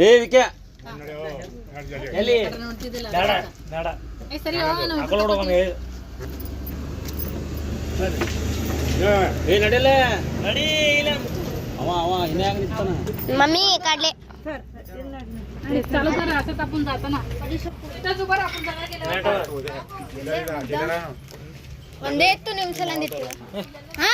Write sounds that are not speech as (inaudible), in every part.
ಏ ವಿಕೆ. ಮಮ್ಮಿ ಏ ಇಲ್ಲ. ಅವ ಅವ ಹಿಂದೆ ನಿಂತಾನ. ಮಮ್ಮಿ ಕಾಡ್ಲೆ. ಒಂದೇ ಇತ್ತು ನಿಮಿಷ ಹಾ.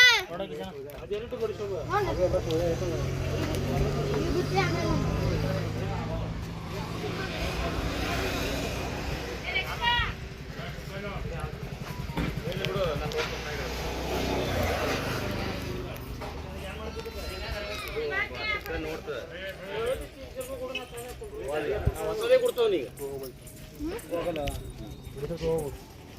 ಹೊಸದೇ ಕೊಡ್ತಾವ ನೀಗ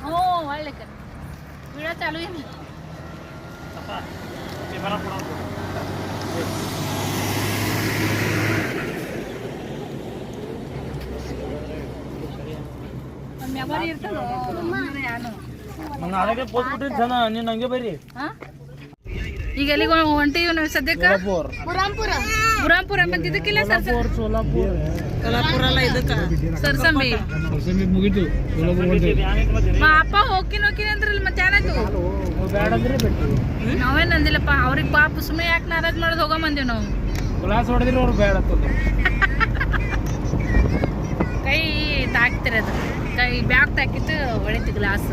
ಹ್ಞೂ ಒಳ್ಳೆ ವಿಡಿಯೋ ಚಾಲು ಏನು ಒಂದ್ ಮೆಮೊರಿ ಇರ್ತದ ಯಾನು ನಾನು ಅದಕ್ಕೆ ಪೋಸ್ಟ್ ಕೊಟ್ಟಿದ್ದು ಜನ ನೀನು ಹಂಗೆ ಬರ್ರಿ ಹಾ? ಈಗ ಎಲ್ಲಿಗೆ ಹೊಂಟಿವಿ ನಾವು ಸದ್ಯಕ್ಕೆ ಪುರಾಂಪುರ ಬುರಾಂಪುರ ಮತ್ತೆ ಇದಕ್ಕಿಲ್ಲ ಸರ್ ಸೋಲಾಪುರ ಸರ್ಸಂಬಿ. ಮುಗಿತು. ಮಾ ಅಪ್ಪ ಹೋಗ್ಕಿನ ಹೋಗ್ಕಿನಿ ಅಂದ್ರಲ್ಲ ಮತ್ತೆ ಏನಾಯ್ತು ನಾವೇನ್ ಅಂದಿಲ್ಲಪ್ಪ ಅವ್ರಿಗೆ ಪಾಪ ಸುಮ್ಮನೆ ಯಾಕೆ ನಾರಾಜ್ ಮಾಡೋದು ಹೋಗಂಬಂದಿವಿ ನಾವು? ಗ್ಲಾಸ್ ಹೊಡೆದಿರಿ ಅವ್ರು ಬೇಡ ಕೈ ತಾಕ್ತಿರ ಅದು ಕೈ ಬ್ಯಾಗ್ ತಾಕಿತ್ತು ಹೊಳಿತು ಗ್ಲಾಸ್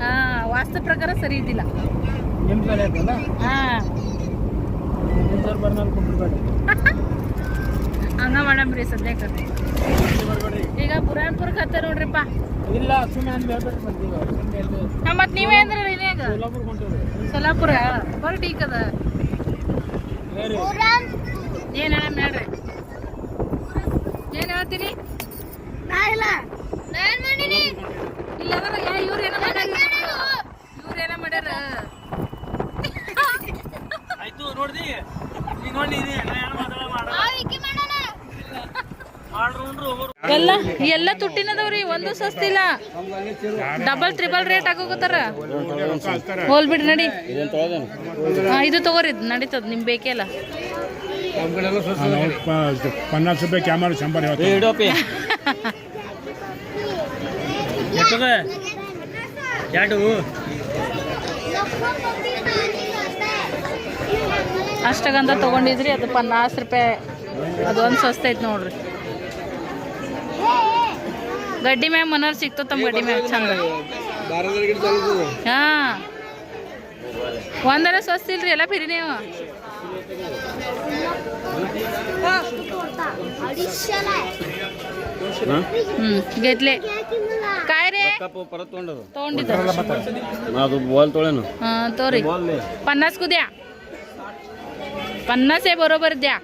ಹಾ ವಾಸ್ತು ಪ್ರಕಾರ ಸರಿ ಇದ್ದಿಲ್ಲ. ಹಾ (laughs) ನಿಮ್ಮ ಸರ್ ಬರ್ನಾಲ್ ಕೊಟ್ಟಿರ್ಬೇಡ ಹಂಗ ಮಾಡಮ್ರಿ ಸದ್ಯಕ್ಕೆ. ಈಗ ಬುರಾನ್ಪುರ್ಗೆ ಹತ್ತ ನೋಡ್ರಿಪ್ಪ. ಇಲ್ಲ ಮತ್ ನೀವೇ ಅಂದ್ರಿ ಇನ್ಯಾಗ ಸೊಲ್ಲಾಪುರ ಬರ್ ಟೀಕ್ ಅದ. ಏನ್ ಹೇಳಮ್ ಹೇಳ್ರಿ? ಏನ್ ಹೇಳ್ತೀರಿ ಇಲ್ಲ. ನಾನ್ ಮಾಡೀನಿ. ಇಲ್ಲ ಅದರ ಯಾ ಇವ್ರು ಏನೋ ಮಾಡ್ಯಾರ? ಇವ್ರು ಏನೋ ಮಾಡ್ಯಾರ? ಆಯ್ತು ನೋಡ್ದಿ? ಈಗ ನೋಡಿ ಇದು ನಾ ಏನು ಮಾತಾಡ ಮಾಡ ಆ ವಿಕ್ಕಿ ಮಾಡೋಣ ಮಾಡ್ರು ಉಂಡ್ರು ಹೋಗೋರು ಎಲ್ಲ ಎಲ್ಲ ತುಟ್ಟಿನದವ್ರಿ ಒಂದು ಸಸ್ತಿಲ್ಲ ಡಬಲ್ ತ್ರಿಬಲ್ ರೇಟ್ ಆಗೋಗತ್ತಾರ ಹೋಲ್ ಬಿಡ್ರಿ ನಡಿ. ಇದು ತಗೋರಿ ನಡೀತದ ನಿಮ್ ಬೇಕೇ ಅಲ್ಲ ಪನ್ನಾಸ್ ರೂಪಾಯಿ ಕ್ಯಾಮರಾ ಅಷ್ಟಗಂಧ ತಗೊಂಡಿದ್ರಿ ಅದು ಪನ್ನಾಸ್ ರೂಪಾಯಿ. ಅದೊಂದು ಸಸ್ತೈತಿ ಐತೆ ನೋಡ್ರಿ. गड्डी मॅम मनावर शिकतो तर गड्डी मॅम सांग. हा. వందల స్వస్తిలు फिरी పెరిగినాయో घेतले. काय रे? परत बॉल तोळे ना तो रे. पन्नास कु द्या. पन्नास आहे बरोबर द्या.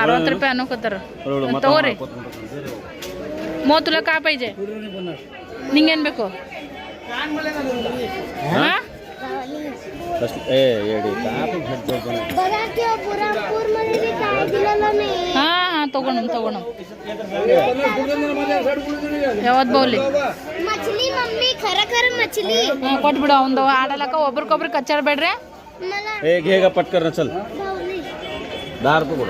ಅರವತ್ತು ರೂಪಾಯಿ नको ತಗೋರಿ. ಮೂವತ್ತು ಕಾ ಪೈಜೆ. ನಿಂಗೇನು ಬೇಕು? ಹಾಂ? ಹಾಂ? ಯಾವತ್ತು ಬೌಲಿ? ಕೊಟ್ಬಿಡು ಅವಂದು ಆಡಲಕ್ಕ ಒಬ್ರಿಗೊಬ್ರು ಕಚ್ಚಾಡ್ಬೇಡ್ರಿ. ಹೇಗ ಪಟ್ಕರ್ ಚಲ್. ದಾರ್ ಕೊಡು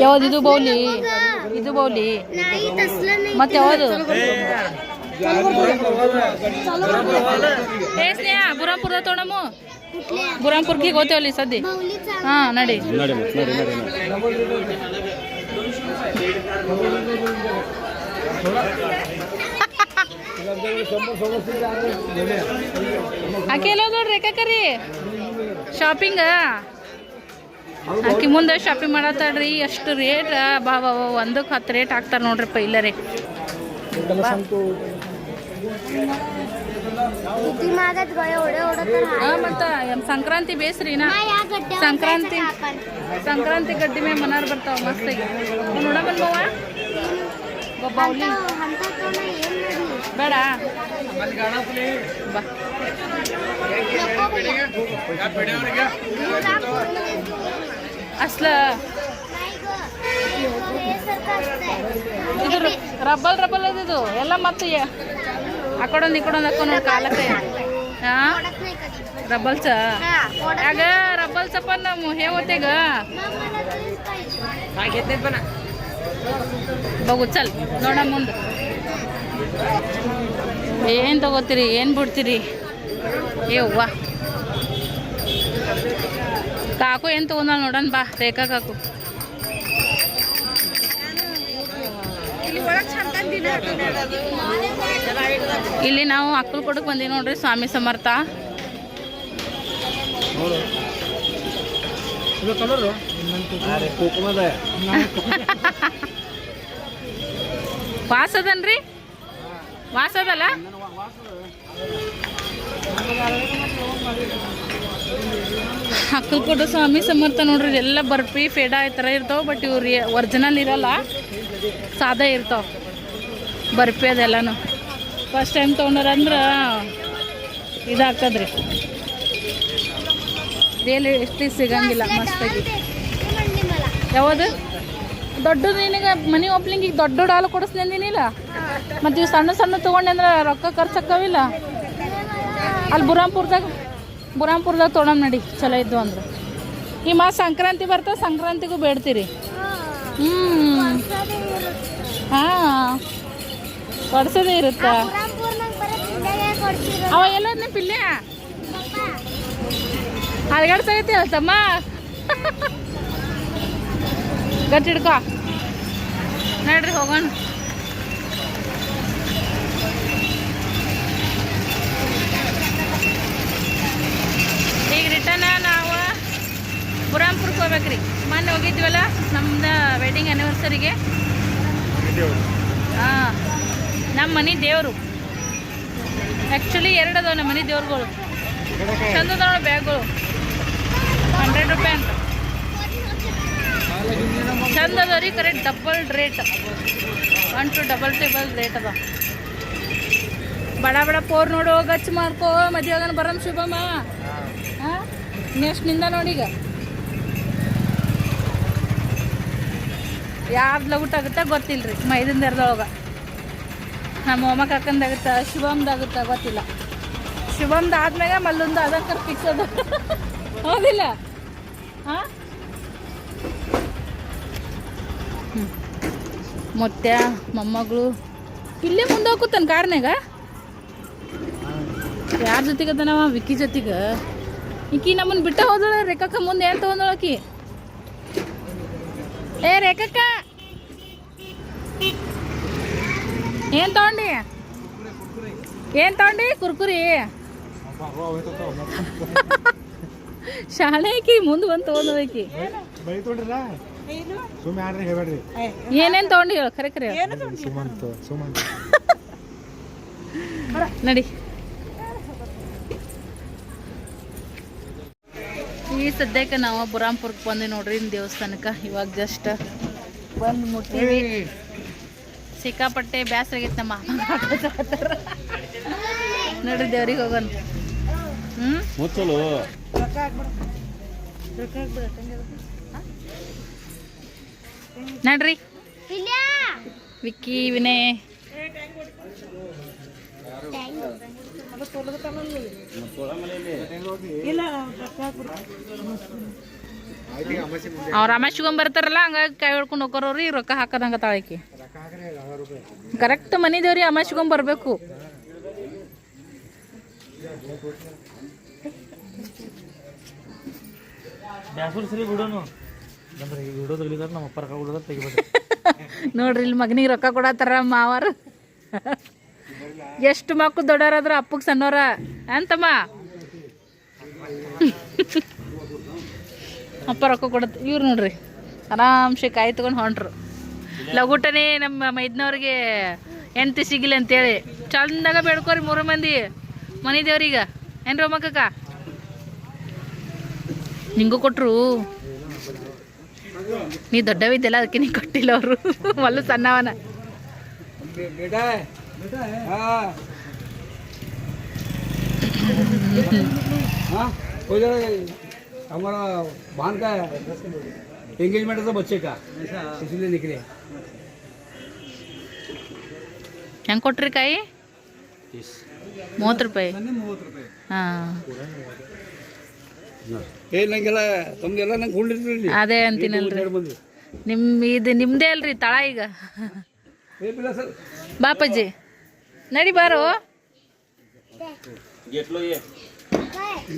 ಯಾವ್ದು ಇದು ಬೌಲಿ? ಇದು ಬೌಲಿ. ಮತ್ತೆ ಯಾವ್ದು? ಏ ಸ್ನೇಹ, ಬುರಾಂಪುರದ ತೊಡಮು ಬುರಾಂಪುರ್ಗೆ ಹೋತೇವಲ್ಲಿ ಸದ್ದಿ ಹಾ, ನಡಿ. ಆಕೆ ಎಲ್ಲ ನೋಡ್ರಿ ಕಕ್ಕರಿ ಶಾಪಿಂಗ ಅಕ್ಕಿ ಮುಂದೆ ಶಾಪಿಂಗ್ ಮಾಡತ್ತಾಳ್ರಿ ಎಷ್ಟು ರೇಟ್ ಬಾ ಬಾ ಒಂದಕ್ಕೆ ಹತ್ತು ರೇಟ್ ಹಾಕ್ತಾರೆ ನೋಡ್ರಿ ಪೈಲರಿ ರೀ ಸಂಕ್ರಾಂತಿ ಬೇಸ್ರಿ ನಾ. ಸಂಕ್ರಾಂತಿ ಸಂಕ್ರಾಂತಿ ಗಡ್ಡಿ ಮೇಲೆ ಮನಾರ್ ಬರ್ತಾವ ಮಸ್ತ್ ನೋಡ ಬೇಡ. ಬಾ. ಅಸ್ಲ. ಇದು ರಬ್ಬಲ್ ರಬ್ಬಲ್ ಅದಿದು ಎಲ್ಲ ಮತ್ತು ಅಕ್ಕಡೊಂದು ಇಕ್ಕಡೊಂದು ನೋಡಿ ಕಾಲಕ್ಕೆ. ಹಾಂ? ರಬ್ಬಲ್ಸ ಆಗ ರಬ್ಬಲ್ಸಪ್ಪ ನಮ್ಮ ಹೇವತ್ತೆಗ ಬಗು, ಚಲ್. ನೋಡ ಮುಂದೆ. ಏನು ತಗೋತೀರಿ? ಏನು ಬಿಡ್ತೀರಿ? ಏ ಅವ್ವ ಕಾಕು ಏನು ತಗೊಂಡ ನೋಡೋಣ ಬಾ ರೇಖಾ ಕಾಕು. ಇಲ್ಲಿ ನಾವು ಅಕ್ಕಲ್ಕೋಟಕ್ಕೆ ಬಂದೀವಿ ನೋಡ್ರಿ ಸ್ವಾಮಿ ಸಮರ್ಥ. ವಾಸದನ್ರಿ ವಾಸದಲ್ಲ ಅದನ್ರಿ? ವಾಸ ಅದಲ್ಲ? ಅಕ್ಕಲ್ಕೋಟೆ ಸ್ವಾಮಿ ಸಮರ್ಥ ನೋಡ್ರಿ ಎಲ್ಲ ಬರ್ಪಿ, ಫೇಡಾ ಈ ಥರ ಇರ್ತಾವೆ ಬಟ್ ಇವ್ರಿ ಒರಿಜಿನಲ್ ಇರಲ್ಲ, ಸಾದ ಇರ್ತಾವೆ, ಬರ್ಪಿ ಅದೆಲ್ಲನೂ. ಫಸ್ಟ್ ಟೈಮ್ ತೊಗೊಂಡ್ರಂದ್ರೆ ಇದಾಗ್ತದ್ರಿ. ಬೇಲೆ ಎಷ್ಟು ಸಿಗಂಗಿಲ್ಲ, ಮಸ್ತಾಗಿ. ಯಾವುದು? ದೊಡ್ಡ ನಿನಗೆ, ಮನೆ ಓಪನಿಂಗ್ ಈಗ ದೊಡ್ಡ ಹಾಲು ಕೊಡಿಸ್ತೀನಿ ನೀನಿಲ್ಲ ಮತ್ತು ಇವು ಸಣ್ಣ ಸಣ್ಣ ತೊಗೊಂಡೆ ಅಂದ್ರೆ ರೊಕ್ಕ ಖರ್ಚಕ್ಕವಿಲ್ಲ ಅಲ್ಲಿ ಬುರಾಂಪುರದಾಗ ಬುರಾಂಪುರದಾಗ ತೊಗೊಂಡು ನಡಿ ಚಲೋ ಇದ್ದು ಅಂದ್ರೆ. ಈ ಮಾ ಸಂಕ್ರಾಂತಿ ಬರ್ತಾ ಸಂಕ್ರಾಂತಿಗೂ ಬೇಡ್ತೀರಿ. ಹ್ಞೂ ಹಾಂ. ಕೊಡ್ಸೋದೇ ಇರುತ್ತಾ. ಅವ ಎಲ್ಲ ನಿಮ್ಮ ಪಿಲ್ಲೆ ಅಲ್ಗಾಡ್ಸೈತಿ ಹೇಳ್ತಮ್ಮ. ಗಟ್ಟಿಡ್ಕೊ ನೋಡ್ರಿ ಹೋಗೋಣ. ಹೋಗ್ಬೇಕ್ರಿ ಮೊನ್ನೆ ಹೋಗಿದ್ವಲ್ಲ? ನಮ್ದು ವೆಡ್ಡಿಂಗ್ ಆ್ಯನಿವರ್ಸರಿಗೆ ಹಾಂ ನಮ್ಮ ಮನೆ ದೇವರು. ಆ್ಯಕ್ಚುಲಿ ಎರಡು ಅದಾವ ನಮ್ಮ ಮನೆ ದೇವ್ರುಗಳು. ಚಂದ ಅದಾವ ಬ್ಯಾಗ್ಗಳು. ಹಂಡ್ರೆಡ್ ರೂಪಾಯಿ ಅಂತ. ಚಂದ ಅದಾವ ರೀ correct double rate one two double table rate ಅದ ಬಡ ಬಡ ಪೋರ್ ನೋಡು, ಗಚ್ಚ ಮಾಡ್ಕೋ ಮದುವೆ ಬರಮ್ ಶುಭಮ್ಮ ಹಾಂ ನೆಕ್ಸ್ಟ್ನಿಂದ ನೋಡಿ ಈಗ ಯಾವ್ದು ಲಗುಟ್ ಆಗುತ್ತಾ ಗೊತ್ತಿಲ್ಲ ರೀ ಮೈದಿಂದ ಎರ್ದೊಳಗೆ ನಮ್ಮ ಮೊಮ್ಮ ಕಾಕಂದಾಗುತ್ತಾ ಶಿವಮ್ದಾಗುತ್ತಾ ಗೊತ್ತಿಲ್ಲ. ಶಿವಮ್ದ ಆದ್ಮೇಲೆ ಮಲ್ಲೊಂದು ಅದಕ್ಕೆ ಫಿಕ್ಸ್ ಅದ. ಹೌದಿಲ್ಲ? ಹಾಂ? ಮತ್ತೆ ಮೊಮ್ಮಗಳು, ಇಲ್ಲೇ ಮುಂದೆ ಹೋಗ್ತಾನ ಕಾರ್ನಾಗ ಯಾರ ಜೊತೆಗೆ ಅದನವ ವಿಕ್ಕಿ ಜೊತೆಗೆ. ಈಕಿ ನಮ್ಮನ್ನ ಬಿಟ್ಟ ಹೋದಳ ರೇಖಕ್ಕ ಮುಂದೆ ಏನು ತೊಗೊಂಡೋಳಕಿ ಏ ರೇಖಕ್ಕ! ಏನ್ ತಗೊಂಡಿ? ಏನ್ ತಗೊಂಡಿ? ಕುರ್ಕುರಿ. ಶಾಲೆ ಐಕಿ ಮುಂದೆ ಬಂದು ತಗೊಂಡೋದಕಿ ಏನೇನು ತಗೊಂಡಿ ಹೇಳು ಖರೆ ಖರೆ ನಡಿ. ಈ ಸದ್ಯಕ್ಕ ನಾವು ಬುರಾಂಪುರಕ್ಕೆ ಬಂದ್ವಿ ನೋಡ್ರಿ ದೇವಸ್ಥಾನಕ್ಕ ದೇವಸ್ಥಾನಕ್ಕೆ. ಇವಾಗ ಜಸ್ಟ್ ಬಂದು ಮುಟ್ಟಿವಿ ಸಿಕ್ಕಾಪಟ್ಟೆ ಬ್ಯಾಸರ ಆಗೈತೆ ನಮ್ಮ ಮಾಮ ನೋಡ್ರಿ ದೇವ್ರಿಗೆ ಹೋಗೋಣ. ಹ್ಞೂ ಮುಚ್ಚಲು. ನಡ್ರಿ. ವಿಕ್ಕಿ ವಿನಯ್. ಅವ್ರ ಅಮಾಶಿಗೊಂಡ್ ಬರ್ತಾರಲ್ಲ ಹಂಗಾಗಿ ಕೈ ಹೊಡ್ಕೊಂಡು ಹೋಗೋರವ್ರಿ ರೊಕ್ಕ ಹಾಕದಂಗ ತಾಳಕಿ ಕರೆಕ್ಟ್ ಮನಿ ದೇವ್ರಿ ಬರಬೇಕು. ನೋಡ್ರಿ ಇಲ್ಲಿ ಮಗನಿಗೆ ರೊಕ್ಕ ಕೊಡತ್ತಾರ ಮಾವರು. ಎಷ್ಟು ಮಕ್ಕಳು ದೊಡ್ಡವರಾದ್ರ ಅಪ್ಪಗೆ ಸಣ್ಣವರ. ಅಂತಮ್ಮ. (laughs) ಅಪ್ಪ ರೊಕ್ಕ ಕೊಡತ್ ಇವ್ರು ನೋಡ್ರಿ ಆರಾಮ್ಸೆ ಕಾಯಿ ತಗೊಂಡು ಹೊಂಟ್ರು. ಲಗುಟನೆ ನಮ್ಮ ಮೈದ್ನವ್ರಿಗೆ ಹೆಂಡ್ತಿ ಸಿಗಿಲ್ಲ ಅಂತೇಳಿ. ಚಂದಾಗ ಬೇಡ್ಕೋರಿ ಮೂರು ಮಂದಿ. ಮನೆ ದೇವ್ರೀಗ ಏನ್ರಿ ಒಮ್ಮಕ್ಕಕ್ಕ? ನಿಂಗೂ ಕೊಟ್ರು? ನೀ ದೊಡ್ಡವಿದ್ದೆಲ್ಲ ಅದಕ್ಕೆ ನೀ ಕೊಟ್ಟಿಲ್ಲ ಅವರು. ಮಲ್ಲು ಸಣ್ಣವನ. बेटा है हाँ हाँ हो जाएगा हमारा भान का एंगेजमेंट था बच्चे का इसलिए निकले ಹೆಂಗೆ ಕೊಟ್ರಿ ಕಾಯಿ तीस ಮೂವತ್ತು ರೂಪಾಯಿ ಮೂವತ್ತು ರೂಪಾಯಿ ಹಾಂ ಏ ನಂಗೆಲ್ಲ ತಮ್ದೆಲ್ಲ ನಂಗೆ ಕೊಂಡಿರ್ತೀರಿ ಅದೇ ಅಂತೀನಲ್ರಿ ಎರಡು ಮಂದಿ ನಿಮ್ಮ ಇದು ನಿಮ್ಮದೇ ಅಲ್ರಿ ತಳ ಈಗ ಏ ಬಿಲ್ಲ ಸರ್ ಬಾಪಜ್ಜಿ ನಡಿ ಬಾರೋ घेतलो ये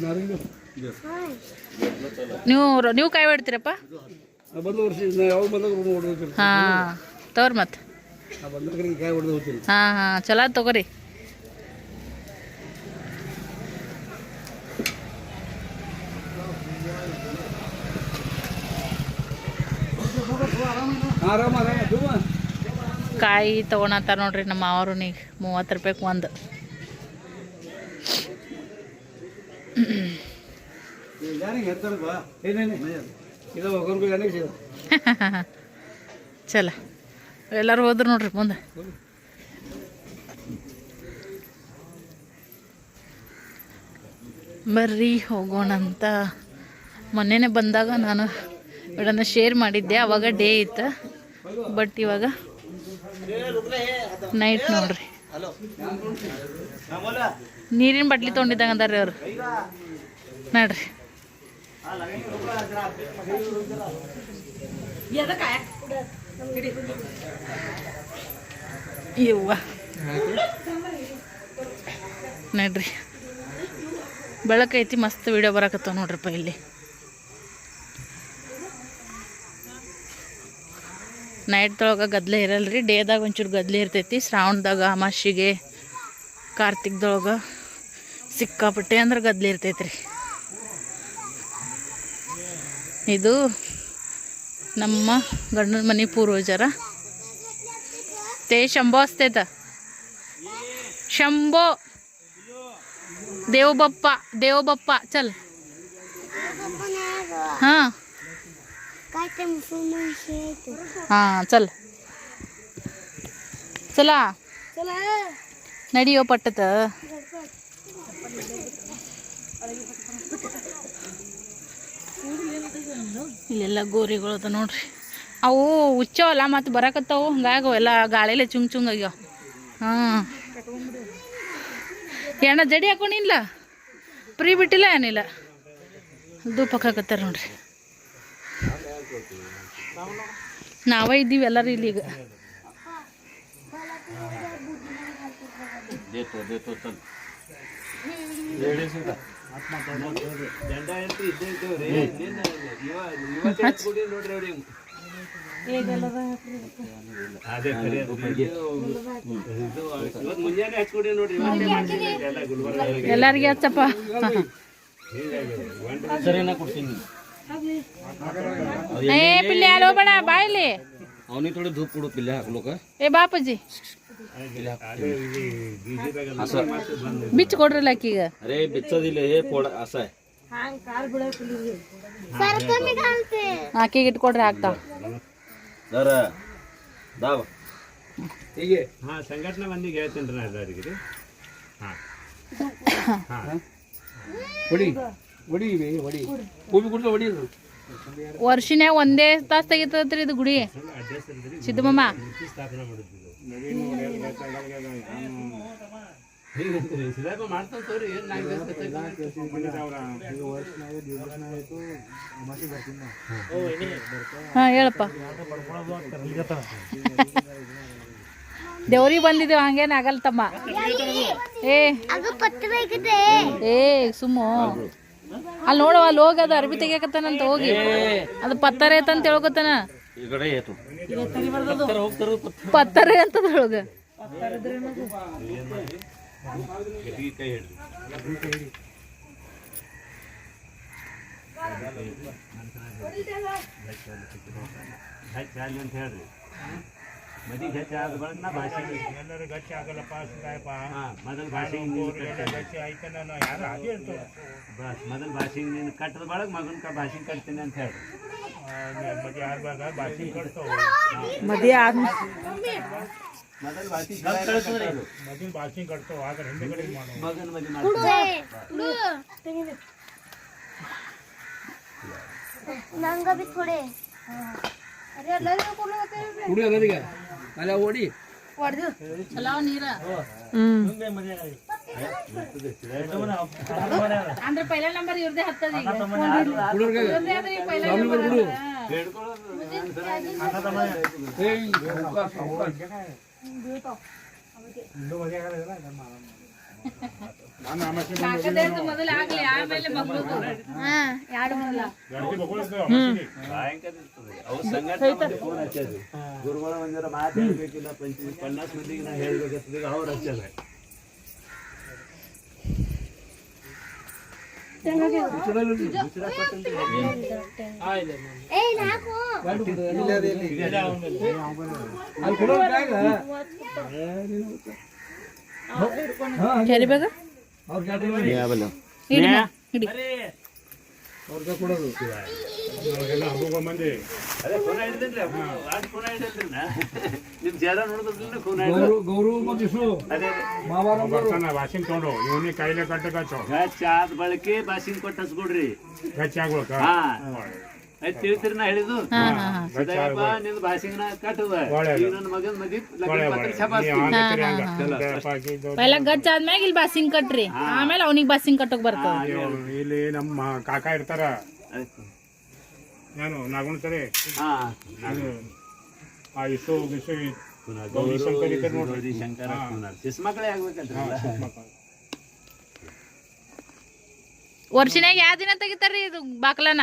ನಾರಿಂಗ ನೀವು ನೀವು ಕಾಯಿ ಹೊಡ್ತೀರಪ್ಪ ವರ್ಷ ಹೊಡೆದು ಹಾಂ ಮತ್ತೆ ಕಾಯಿ ಹೊಡೆದು ಹೋಗ್ತೀನಿ. ಹಾಂ ಹಾಂ ಚಲೋ ತಗೋರಿ. ಕಾಯಿ ತೊಗೊಳತ್ತಾರ ನೋಡ್ರಿ ನಮ್ಮ ಅವರು ನೀ ಮೂವತ್ತು ರೂಪಾಯಿಗೆ ಒಂದು. ಯಾರಿಗೆ ಚಲ. ಎಲ್ಲರೂ ಹೋದ್ರು ನೋಡ್ರಿ ಮುಂದೆ. ಬರ್ರಿ ಹೋಗೋಣ ಅಂತ ಮೊನ್ನೆನೇ ಬಂದಾಗ ನಾನು ಇವಳನ್ನು ಶೇರ್ ಮಾಡಿದ್ದೆ, ಅವಾಗ ಡೇ ಇತ್ತು. ಬಟ್ ಇವಾಗ ನೈಟ್ ನೋಡ್ರಿ. ನೀರಿನ ಬಾಟ್ಲಿ ತೊಗೊಂಡಿದ್ದಂಗೆ ಅವ್ರು. ನೋಡ್ರಿ. ಇವ್ವ ನೋಡ್ರಿ ಬೆಳಕೈತಿ ಮಸ್ತ್ ವಿಡಿಯೋ ಬರಕತ್ತಾವ ನೋಡ್ರಪ್ಪ ಇಲ್ಲಿ. ನೈಟ್ದೊಳಗೆ ಗದ್ಲೆ ಇರಲ್ರಿ ಡೇದಾಗ ಒಂಚೂರು ಗದ್ಲೆ ಇರ್ತೈತಿ ಶ್ರಾವಣದಾಗ ಅಮಾಸಿಗೆ ಕಾರ್ತಿಕ್ದೊಳಗೆ ಸಿಕ್ಕಾಪಟ್ಟೆ ಅಂದ್ರೆ ಗದ್ಲೆ ಇರ್ತೈತೆ ರೀ ಇದು ನಮ್ಮ ಗಂಡನ ಮನೆ ಪೂರ್ವಜರ. ತೇ ಶಂಭೋ ಅಸ್ತೇತ. ಶಂಭೋ. ದೇವಬಪ್ಪ ದೇವಬಪ್ಪ, ಚಲ್. ಹಾಂ. ಹಾಂ, ಚಲ್. ಚಲ. ನಡಿಯೋ ಪಟ್ಟದ. ಇಲ್ಲೆಲ್ಲ ಗೋರಿಗಳದ ಅದ ನೋಡ್ರಿ ಅವು ಹುಚ್ಚವಲ್ಲ ಮತ್ತು ಬರಕತ್ತವು ಹಂಗಾಗಿ ಎಲ್ಲ ಗಾಳಿಲೆ ಚುಂಗ್ ಚುಂಗ್ ಆಗ್ಯಾವ ಹಾಂ ಎಣ್ಣ ಜಡಿ ಹಾಕೊಂಡಿಲ್ಲ ಪ್ರೀ ಬಿಟ್ಟಿಲ್ಲ ಏನಿಲ್ಲ ಹಾಕತ್ತಾರ ನೋಡ್ರಿ ನಾವೇ ಇದ್ದೀವಿ ಎಲ್ಲರೂ ಇಲ್ಲಿಗ ಈಗ ಎಲ್ಲಾರಿಗೆ ಹಚ್ಚಪ್ಪ. ಏ ಪಿಲ್ಲೆ ಅಲ್ಲಿ ಹೋಗ್ಬೇಡ ಬಾ ಇಲ್ಲಿ. ಅವನಿಗೆ ಥೋಡಿ ಧೂಪ್ ಕೊಡು ಪಿಲ್ಲೆ ಹಾಕ್ಲೋಕ ಏ ಬಾಪಜಿ. ಬಿಚ್ಚ ಕೊಡ್ರಲ್ಲ ಆಕಿಗ ಅರೆ ಬಿಚ್ಚೋದಿಲ್ಲ ಏ ಪೋಡ ಅಸ ಆಕಿಗೆ ಇಟ್ಕೊಡ್ರಿ ಆಗ್ತಾ. ದರ ದಾವ ಹೀಗೆ. ಹಾ ಸಂಘಟನೆ ಮಂದಿಗೆ ಹೇಳ್ತೀನಿ ರೀ ಎಲ್ಲರಿಗೆ ಹಾ. ಹೊಡಿ ವರ್ಷನೇ ಒಂದೇ ತಾಸು ತೆಗಿತದ್ರಿ ಇದು ಗುಡಿ. ಸಿದ್ದಮ್ಮ ಹಾಂ ಹೇಳಪ್ಪ. ದೇವ್ರಿಗೆ ಬಂದಿದ್ದೇವೆ ಹಂಗೇನು ಆಗಲ್ಲ ತಮ್ಮ. ಏ. ಏ ಸುಮ್ಮು. ಅಲ್ಲಿ ನೋಡುವ ಅಲ್ಲಿ ಹೋಗಿ ಅದು ಅರ್ಬಿ ತೆಗಿಯಕತ್ತಾನಂತ ಹೋಗಿ. ಅದು ಪತ್ತಾರೇತಂತ ಐತಂತ ಹೇಳ್ಕೊತಾನ ಪತ್ತರೆ ಅಂತದ ಒಳಗ ಅಂತ ಹೇಳ್ರಿ ಮದಿ ಗಚ್ಚ ಆದ ಬಳಕ ನಾ ಭಾಷೆ. ಎಲ್ಲರೂ ಗಚ್ಚಿ ಆಗಲ್ಲಪ್ಪ ಸುತ್ತಾಯಪ್ಪ ಹಾ ಮೊದಲು ಭಾಷೆ ಗಚ್ಚಿ ಆಯ್ತಾನ ನಾವು ಯಾರು ಅದೇ ಇರ್ತೇವೆ ಬಸ್ ಮೊದಲು ಭಾಷೆ ನೀನು ಕಟ್ಟದ ಬಳಕ ಮಗನ ಕ ಭಾಷೆ ಕಟ್ತೀನಿ ಅಂತ ಹೇಳಿ. ಮತ್ತೆ ಯಾರು ಬಾಗ ಭಾಷೆ ಕಟ್ತಾವ ಮದುವೆ ಆದ್ಮೇಲೆ ಮೊದಲು ಭಾಷೆ ಮೊದಲು ಭಾಷೆ ಕಟ್ತಾವ ಆದ್ರೆ ಹಿಂದೆಗಡೆ ಮಾಡೋ ಮಗನ ಮದಿ ಮಾಡ್ತಾರೆ ನಂಗ ಬಿ ಥೋಡೆ ಕುಡಿ ಅನ್ನೋದಿಗೆ ಅಲ್ಲ ಓಡಿ. ಚಲೋ ನೀರ. ಹ್ಮ್. ಅಂದ್ರೆ ಪೈಲ ನಂಬರ್ ಇವ್ರದೇ ಹತ್ತದ ಈಗ. ಕುಡಿಯೋರ್ಗೆ ಇವ್ರದೇ ಆದ್ರೆ ಈ ಪೈಲ ಸ್ವಾಮಿ ನಂಬರ್ ಬಿಡು ಹೇಳ್ಕೊಳ್ಳೋದು ಏಯ್ ಸಾವ್ಕಾಸ್, ಸಾವ್ಕಾಸ್. ನಾನು ಆಮೇಲೆ ಕಾಕದೇದು ಮೊದಲು ಆಗ್ಲಿ ಆಮೇಲೆ ಮಕ್ಕಳು ಹಾ ಎರಡು ಮೂಲ ಗಡ್ಡಿ ಬಗೊಳಿಸ್ತೇವೆ ಭಯಂಕರ ಇರ್ತದೆ ಅವು ಸಂಘಟನೆ ಫೋನ್ ಹಚ್ಚೋದು ಗುರುಗಳ ಒಂದರ ಮಾತು ಹೇಳ್ಬೇಕಿಲ್ಲ ಪಂಚ ಪನ್ನಾಸ್ ಮಂದಿಗೆ ನಾ ಹೇಳ್ಬೇಕಂತಂದ್ರೆ ಅವ್ರು ಹಚ್ಚಲ್ಲ ಏ ನಾಕು ಅಲ್ಲಿ ಕೊಡೋ ಬ್ಯಾಗ್ ಕ್ಯಾರಿ ಬ್ಯಾಗ ಅವ್ರ ಕ್ಯಾಟ್ರಿ ಹಿಡಿ ಅವ್ರಿಗೆ ಕೊಡೋದು ಎಲ್ಲ ಹಬ್ಬಗಳ ಮಂದಿ ಅದೇ ಫೋನ್ ಹಿಡಿದ್ರಿ ಆಡ್ ಫೋನ್ ಹಿಡಿದ್ರಿ ನಾ ನಿಮ್ ಜಾಗ ನೋಡಿದ್ರೆ ಫೋನ್ ಗೌರು ಗೌರು ಮತ್ತು ಇಸು ಅದೇ ಮಾವಾರ ಬರ್ತಾನ ಭಾಷೆ ತಗೊಂಡು ಇವನಿಗೆ ಕೈಲೇ ಕಟ್ಟ ಕಚ್ಚೋ ಗಚ್ಚ ಆದ ಬಳಕೆ ಬಾಸಿನ ಕೊಟ್ಟು ಹಚ್ಕೊಡ್ರಿ ಗಚ್ಚಿ ಆಗ್ಬೇಕ ಹಾ ಆಯ್ತು ತಿಳಿತೀರಿ ನಾ ಹೇಳಿದು ಸದಾಯಪ್ಪ ನಿಂದು ಭಾಷೆನ ಕಟ್ಟದ ಒಳ್ಳೆದು. ಈಗ ನನ್ನ ಮಗನ ಮದಿ ಒಳ್ಳೆ ಲಗ್ನ ಪತ್ರ ಛಪಾಸ್ತೀನಿ ಪೈಲ ಆದ್ಮ್ಯಾಗ ಇಲ್ಲಿ ಬಾಸಿಂಗ್ ಕಟ್ರಿ. ಆಮೇಲೆ ಅವನಿಗೆ ಬಾಸಿಂಗ್ ಕಟ್ಟಕ್ ಬರ್ತದ ಇಲ್ಲಿ ನಮ್ಮ ಕಾಕಾ ಇರ್ತಾರ. ಆಯ್ತು. ನಾನು ನಾಗುಣ್ತಾರೆ ಹಾ. ಆ ಇಸು ಗಿಸು ಪುನಃ ಗೌರಿ ಶಂಕರ್ ನೋಡ್ರಿ. ಶಂಕರ ಆಗ್ಬೇಕಂತ್ರಲ್ಲ ವರ್ಷನ್ಯಾಗ ಯಾವ ದಿನ ತೆಗಿತಾರ್ರಿ ಇದು ಬಾಕ್ಲನ?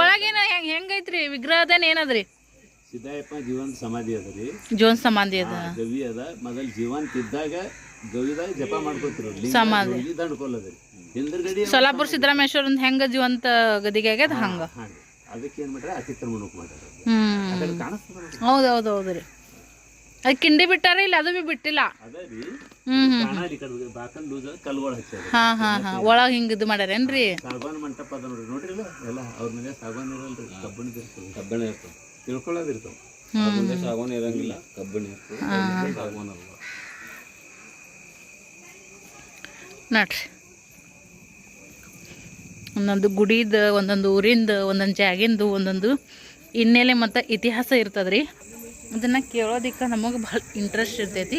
ಒಳಗೇನ ಹೆಂಗ್ ಹೆಂಗೈತ್ರಿ? ವಿಗ್ರಹ ಏನದ್ರಿ? ಸಿದ್ದಾಯಪ್ಪ ಜೀವಂತ ಸಮಾಧಿ ಅದರಿ ಜೋನ್ ಸಮಾಧಿ ಅದ. ಗವಿ ಅದ. ಮೊದಲ್ ಜೀವಂತ ಇದ್ದಾಗ ಗವಿದಾಗ ಜಪ ಮಾಡ್ಕೊತಿರು. ಸಮಾಧಿ. ದಂಡ್ಕೊಲ್ಲದ್ರಿ ಸೊಲ್ಲಾಪುರ ಸಿದ್ದರಾಮೇಶ್ವರ ಹೆಂಗ ಜೀವಂತ ಗದಿಗೆ ಆಗ್ಯದ? ಹಂಗ. ಅದಕ್ಕೆ ಏನ್ ಮಾಡ್ರಿ ಅತಿತ್ರ ಮನುಕ್ ಮಾಡ್ಯಾರ. ಹ್ಮ್. ಹೌದ್ರಿ ಅದ್ ಕಿಂಡಿ ಬಿಟ್ಟಾರ ಇಲ್ಲ? ಅದು ಬಿ ಬಿಟ್ಟಿಲ್ಲ? ಹ್ಮ್ ಕಾಣಾಡಿ ಕಡೆ ಬಾಕಲ್ ಲೂಸ್ ಕಲ್ಗಳು ಹಚ್ಚಾರ ಹಾ ಹಾ ಹಾ. ಒಳಗ್ ಹಿಂಗ ಇದು ಮಾಡ್ಯಾರೇನ್ರಿ ಸಾಗವಾನ್ ಮಂಟಪ ಅದ ನೋಡ್ರಿ. ನೋಡ್ರಿಲ್ಲ ಎಲ್ಲ ಅವ್ರ ಮನೆ ಸಾಗವಾನ್ ಇರಲ್ರಿ. ಕಬ್ಬಣದ ಇರ್ತದೆ. ಕಬ್ಬಣ ಇರ್ತದೆ. ತಿಳ್ಕೊಳ್ಳೋದು ಇರ್ತಾವ ಮುಂದೆ ಸಾಗವಾನ್ ಇರಂಗಿಲ್ಲ ಕಬ್ಬಣ ಇರ್ತದೆ. ಸಾಗವಾನ್ ಅಲ್ವಾ. ನೋಡ್ರಿ. ಒಂದೊಂದು ಗುಡಿದ ಒಂದೊಂದು ಊರಿಂದ ಒಂದೊಂದು ಜಾಗಿಂದು ಒಂದೊಂದು ಹಿನ್ನೆಲೆ ಮತ್ತು ಇತಿಹಾಸ ಇರ್ತದ್ರಿ. ಅದನ್ನು ಕೇಳೋದಕ್ಕೆ ನಮಗೆ ಭಾಳ ಇಂಟ್ರೆಸ್ಟ್ ಇರ್ತೈತಿ.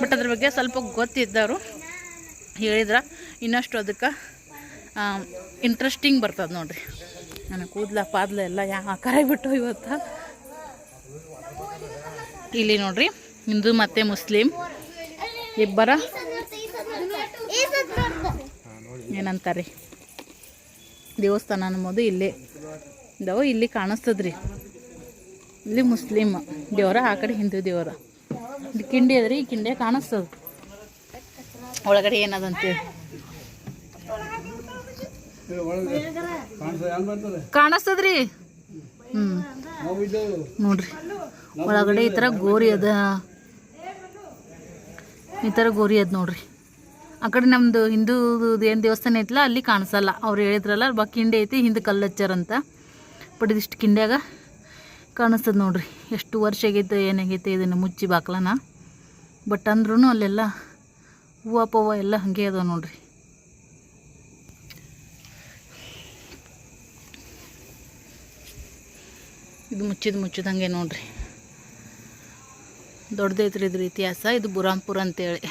ಬಟ್ ಅದ್ರ ಬಗ್ಗೆ ಸ್ವಲ್ಪ ಗೊತ್ತಿದ್ದವರು ಹೇಳಿದ್ರೆ, ಇನ್ನಷ್ಟು ಅದಕ್ಕೆ ಇಂಟ್ರೆಸ್ಟಿಂಗ್ ಬರ್ತದೆ ನೋಡಿರಿ. ನನ್ನ ಕೂದಲ, ಪಾದಲ ಎಲ್ಲ ಯಾ ಬಿಟ್ಟು ಇವತ್ತು. ಇಲ್ಲಿ ನೋಡ್ರಿ, ಹಿಂದೂ ಮತ್ತು ಮುಸ್ಲಿಂ ಇಬ್ಬರ. ಏನಂತಾರೆ? ದೇವಸ್ಥಾನ ಅನ್ನೋದು ಇಲ್ಲಿ. ಇದಾವ, ಇಲ್ಲಿ ಕಾಣಿಸ್ತದ್ರಿ. ಇಲ್ಲಿ ಮುಸ್ಲಿಮ್ ದೇವರ, ಆ ಕಡೆ ಹಿಂದೂ ದೇವರ. ಇಲ್ಲಿ ಕಿಂಡಿ ಅದ್ರಿ, ಈ ಕಿಂಡಿ ಕಾಣಿಸ್ತದ. ಒಳಗಡೆ ಏನದಂತೇಳಿ ಕಾಣಿಸ್ತದ್ರಿ? ಇದ್ದೇವೆ ನೋಡ್ರಿ, ಒಳಗಡೆ ಈ ಥರ ಗೋರಿ ಅದ. ಈ ಥರ ಗೋರಿ ಅದ ನೋಡ್ರಿ. ಆ ಕಡೆ ನಮ್ಮದು ಹಿಂದೂ ಏನು ದೇವಸ್ಥಾನ ಐತಲ್ಲ ಅಲ್ಲಿ ಕಾಣಿಸಲ್ಲ. ಅವ್ರು ಹೇಳಿದ್ರಲ್ಲ, ಬಾ, ಕಿಂಡಿ ಐತಿ, ಹಿಂದೆ ಕಲ್ಲು ಹಚ್ಚಾರಂತ ಬಟ್ ಇದಿಷ್ಟು ಕಿಂಡ್ಯಾಗ ಕಾಣಿಸ್ತದ ನೋಡ್ರಿ. ಎಷ್ಟು ವರ್ಷ ಆಗೈತೆ ಏನಾಗೈತೆ ಇದನ್ನು ಮುಚ್ಚಿ ಬಾಕ್ಲನ. ಬಟ್ ಅಂದ್ರೂ ಅಲ್ಲೆಲ್ಲ ಹೂವು ಪೂವ ಎಲ್ಲ ಹಾಗೆ ಅದಾವ ನೋಡ್ರಿ. ಇದು ಮುಚ್ಚಿದ ಮುಚ್ಚಿದಂಗೆ ನೋಡ್ರಿ. ದೊಡ್ಡದೈತ್ರಿ ಇದ್ರ ಇತಿಹಾಸ, ಇದು ಬುರಾಂಪುರ ಅಂತೇಳಿ.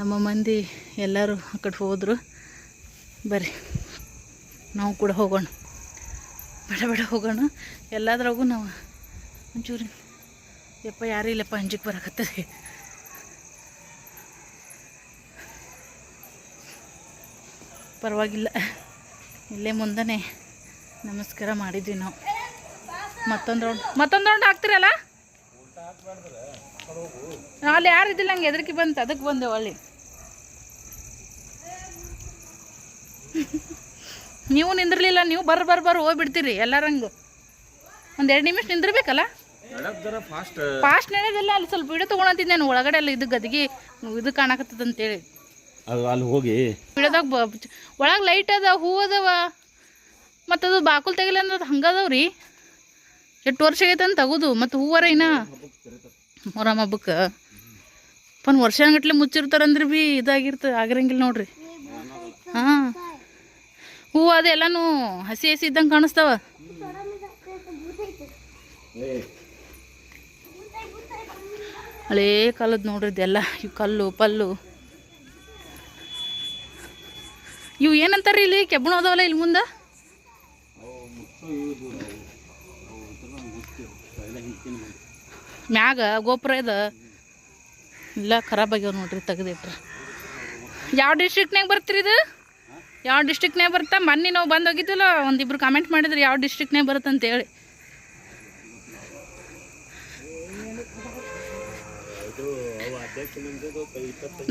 ನಮ್ಮ ಮಂದಿ ಎಲ್ಲರೂ ಆ ಕಡೆ ಹೋದರು. ಬರ್ರಿ, ನಾವು ಕೂಡ ಹೋಗೋಣ. ಬೇಡ ಬೇಡ ಹೋಗೋಣ. ಎಲ್ಲದ್ರಾಗೂ ನಾವು ಒಂಚೂರು ಯಪ್ಪ ಯಾರೂ ಇಲ್ಲಪ್ಪ ಅಂಜಿಗೆ ಬರಕತ್ತದೆ. ಪರವಾಗಿಲ್ಲ. ಇಲ್ಲೇ ಮುಂದನೆ ನಮಸ್ಕಾರ ಮಾಡಿದ್ವಿ ನಾವು. ಮತ್ತೊಂದು ರೌಂಡ್ ಮತ್ತೊಂದು ರೌಂಡ್ ಹಾಕ್ತಿರಲ್ಲ? ಅಲ್ಲಿ ಯಾರು ಇದ್ದಿಲ್ಲ ಹಂಗೆ ಎದಕ್ಕೆ ಬಂತು ಅದಕ್ಕೆ ಬಂದೆ ಒಳ್ಳೆ. ನೀವು ನಿಂದಿರ್ಲಿಲ್ಲ ನೀವು ಬರ್ ಬರ್ ಬರ್ ಹೋಗ್ಬಿಡ್ತೀರಿ ಎಲ್ಲರಂಗು ಒಂದು ಎರಡು ನಿಮಿಷ ನಿಂದಿರ್ಬೇಕಲ್ಲ? ಫಾಸ್ಟ್ ನಡೆಯೋದಿಲ್ಲ ಅಲ್ಲಿ ಸ್ವಲ್ಪ ವಿಡಿಯೋ ತೊಗೊಳಂತಿದ್ದೆ ನಾನು ಒಳಗಡೆ ಎಲ್ಲ ಇದು ಗದಗಿ ಇದು ಕಾಣಕತ್ತದ ಅಂತೇಳಿ. ಅಲ್ಲಿ ಹೋಗಿ. ವಿಡಿಯೋದಾಗ ಬ ಒಳಗೆ ಲೈಟ್ ಅದ ಹೂ ಅದಾವ. ಮತ್ತು ಅದು ಬಾಕುಲ್ ತೆಗಿಲ್ಲ ಅಂದ್ರೆ ಹಂಗದವ್ರಿ ಎಷ್ಟು ವರ್ಷ ಆಗೈತೆ ಅಂತ ತಗೋದು ಮತ್ತು ಹೂವರ ಇನ್ನ. ಮೊರಮ್ಮ ಹಬ್ಬಕ್ಕೆ. ಪನ್ ವರ್ಷಗಟ್ಲೆ ಮುಚ್ಚಿರ್ತಾರಂದ್ರೆ ಭೀ ಇದಾಗಿರ್ತ ಆಗಿರಂಗಿಲ್ಲ ನೋಡ್ರಿ. ಹಾಂ. ಹೂವು ಅದೆಲ್ಲಾನು ಹಸಿ ಹಸಿ ಇದ್ದಂಗೆ ಕಾಣಿಸ್ತಾವ. ಹಳೇ ನೋಡ್ರಿ ಇದೆಲ್ಲ ಇವು ಕಲ್ಲು, ಪಲ್ಲು. ಇವು ಏನಂತಾರ ಇಲ್ಲಿ? ಕೆಬ್ಬಣ ಅದಾವಲ್ಲ ಇಲ್ಲಿ ಮುಂದೆ? ಮ್ಯಾಗ ಗೋಪುರ ಇದ. ಇಲ್ಲ ಖರಾಬ್ ಆಗ್ಯಾವ ನೋಡ್ರಿ, ತೆಗ್ದಿಟ್ರ. ಯಾವ ಡಿಸ್ಟ್ರಿಕ್ನಾಗ ಬರ್ತೀರಿ ಇದು? ಯಾವ ಡಿಸ್ಟ್ರಿಕ್ಟ್ನೇ ಬರ್ತಾ ಮೊನ್ನೆ ನಾವು ಬಂದು ಹೋಗಿದ್ವಲ್ಲ, ಒಂದಿಬ್ರು ಕಾಮೆಂಟ್ ಮಾಡಿದ್ರೆ ಯಾವ ಡಿಸ್ಟ್ರಿಕ್ಟ್ನೇ ಬರುತ್ತೆ ಅಂತೇಳಿ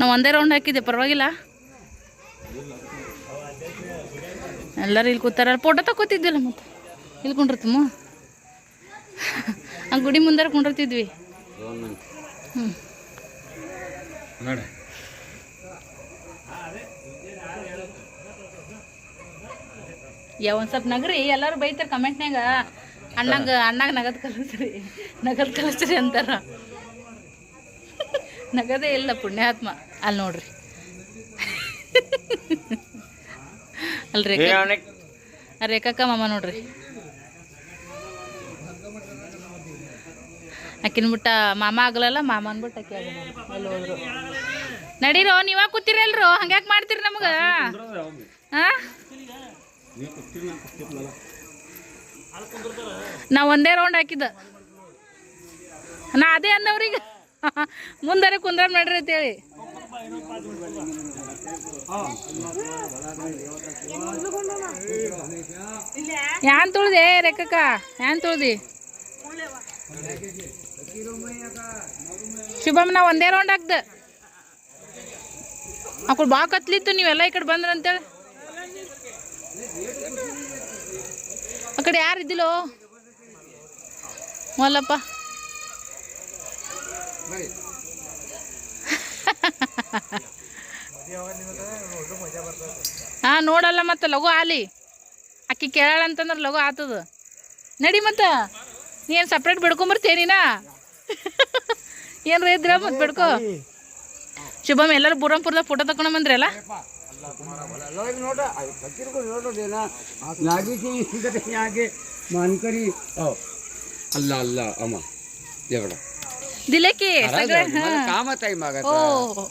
ನಾವು ಒಂದೇ ರೌಂಡ್ ಹಾಕಿದ್ದೆ, ಪರವಾಗಿಲ್ಲ. ಎಲ್ಲರೂ ಇಲ್ಲಿ ಕೂತಾರ. ಫೋಟೋ ತಕೋತಿದ್ದಿಲ್ಲ ಮತ್ತೆ? ಇಲ್ಲಿ ಕುಂಡಿರ್ತಮ್ಮ ಆ ಗುಡಿ ಮುಂದಾರ ಕುಂಡಿರ್ತಿದ್ವಿ. ಹ್ಞೂ ಯಾವ ಒಂದು ಸ್ವಲ್ಪ ನಗರಿ. ಎಲ್ಲರೂ ಬೈತಾರೆ ಕಮೆಂಟ್ನಾಗ ಅಣ್ಣಂಗ ಅಣ್ಣಾಗ ನಗದು ಕಲಿಸ್ರಿ. ನಗದು ಕಲಿಸ್ರಿ ಅಂತಾರ. ನಗದೇ ಇಲ್ಲ ಪುಣ್ಯಾತ್ಮ. ಅಲ್ಲಿ ನೋಡ್ರಿ. ಅಲ್ಲಿ ರೇಖಾ ಕಕ್ಕ ರೇಖಕ್ಕ ಮಾಮ ನೋಡ್ರಿ. ಆಕಿನ ಬಿಟ್ಟ ಮಾಮ ಆಗ್ಲಲ್ಲ? ಮಾಮ ಅನ್ಬಿಟ್ಟು ಆಕಿ ಆಗ ಅಲ್ಲಿ ಹೋದ್ರು. ನಡೀರೋ ನೀವಾಗ ಕೂತಿರಲ್ರೋ ಹಂಗ್ಯಾಕೆ ಮಾಡ್ತೀರಿ ನಮ್ಗೆ? ಹಾಂ ನಾ ಒಂದೇ ರೌಂಡ್ ಹಾಕಿದ್ದ. ನಾ ಅದೇ ಅನ್ನವ್ರಿಗೆ. ಮುಂದರೆ ಕುಂದ್ರ ಮಾಡ್ರಿ ಅಂತೇಳಿ. ಯಾನ್ ತುಳ್ದೆ? ರೆಕ್ಕಕ್ಕ ಯಾನ್ ತುಳ್ದಿ? ಶುಭಮ್ ನಾ ಒಂದೇ ರೌಂಡ್ ಹಾಕ್ದ. ಅಕಡೆ ಬಾ ಕತ್ಲಿತ್ತು ನೀವೆಲ್ಲ ಈ ಕಡೆ ಬಂದ್ರಂತೇಳಿ. ಕಡೆ ಯಾರು ಇದ್ದಿಲ್ಲೋ? ಮಲ್ಲಪ್ಪ. ಹಾ, ನೋಡಲ್ಲ ಮತ್ತೆ ಲಘು ಆಲಿ. ಅಕ್ಕಿ ಕೇಳಲ್ಲ ಅಂತಂದ್ರೆ ಲಘು ಆತದ. ನಡಿ ಮತ್ತ. ನೀನು ಸಪ್ರೇಟ್ ಬಿಡ್ಕೊಂಬರ್ತೇನಿನಾ ಏನ್ರ ಇದ್ರ ಮತ್ತೆ ಬಿಡ್ಕೊ. ಶುಭಮ್ ಎಲ್ಲರೂ ಬುರಂಪುರ್ದಾಗ ಫೋಟೋ ತಕೊಂಡ್ಬಂದ್ರಲ್ಲ ನೋಡ ನೋಡೋದೇನ ನಾಗಿಸಿ ಯಾಕೆ ಮಾನ್ಕರಿ. ಅಲ್ಲ ಅಲ್ಲ ಅಮ್ಮ ದೇವಡ ದಿಲೇಕಿ ಕಾಮ ಟೈಮ್ ಆಗತ್ತ. ಓ.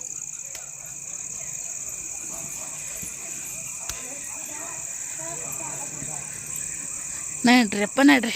ಅಪ್ಪ ನಡ್ರಿ.